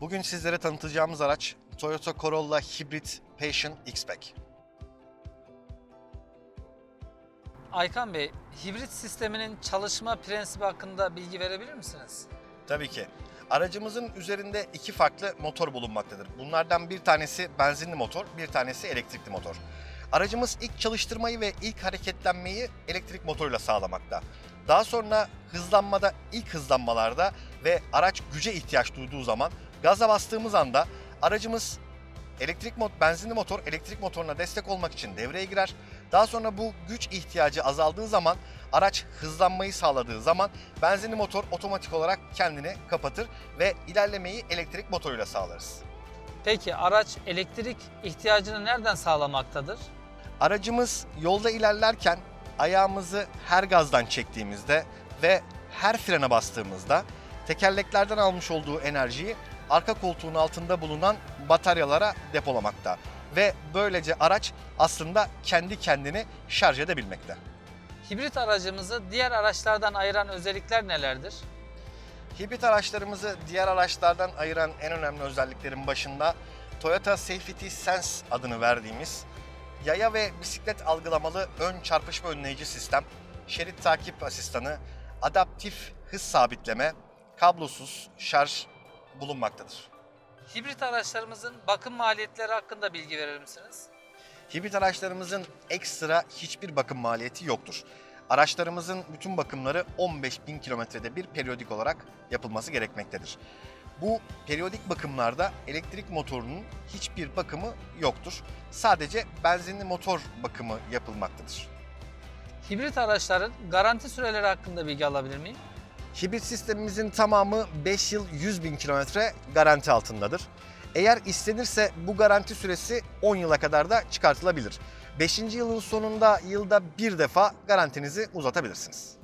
Bugün sizlere tanıtacağımız araç Toyota Corolla Hybrid Passion X-Pack. Aykan Bey, hibrit sisteminin çalışma prensibi hakkında bilgi verebilir misiniz? Tabii ki. Aracımızın üzerinde iki farklı motor bulunmaktadır. Bunlardan bir tanesi benzinli motor, bir tanesi elektrikli motor. Aracımız ilk çalıştırmayı ve ilk hareketlenmeyi elektrik motoruyla sağlamakta. Daha sonra hızlanmada, ilk hızlanmalarda ve araç güce ihtiyaç duyduğu zaman gaza bastığımız anda aracımız elektrik mot benzinli motor elektrik motoruna destek olmak için devreye girer. Daha sonra bu güç ihtiyacı azaldığı zaman araç hızlanmayı sağladığı zaman benzinli motor otomatik olarak kendini kapatır ve ilerlemeyi elektrik motoruyla sağlarız. Peki araç elektrik ihtiyacını nereden sağlamaktadır? Aracımız yolda ilerlerken ayağımızı her gazdan çektiğimizde ve her frene bastığımızda tekerleklerden almış olduğu enerjiyi arka koltuğun altında bulunan bataryalara depolamakta ve böylece araç aslında kendi kendini şarj edebilmekte. Hibrit aracımızı diğer araçlardan ayıran özellikler nelerdir? Hibrit araçlarımızı diğer araçlardan ayıran en önemli özelliklerin başında Toyota Safety Sense adını verdiğimiz yaya ve bisiklet algılamalı ön çarpışma önleyici sistem, şerit takip asistanı, adaptif hız sabitleme, kablosuz şarj bulunmaktadır. Hibrit araçlarımızın bakım maliyetleri hakkında bilgi verir misiniz? Hibrit araçlarımızın ekstra hiçbir bakım maliyeti yoktur. Araçlarımızın bütün bakımları 15.000 kilometrede bir periyodik olarak yapılması gerekmektedir. Bu periyodik bakımlarda elektrik motorunun hiçbir bakımı yoktur. Sadece benzinli motor bakımı yapılmaktadır. Hibrit araçların garanti süreleri hakkında bilgi alabilir miyim? Hibrit sistemimizin tamamı 5 yıl 100 bin kilometre garanti altındadır. Eğer istenirse bu garanti süresi 10 yıla kadar da çıkartılabilir. 5. yılın sonunda yılda bir defa garantinizi uzatabilirsiniz.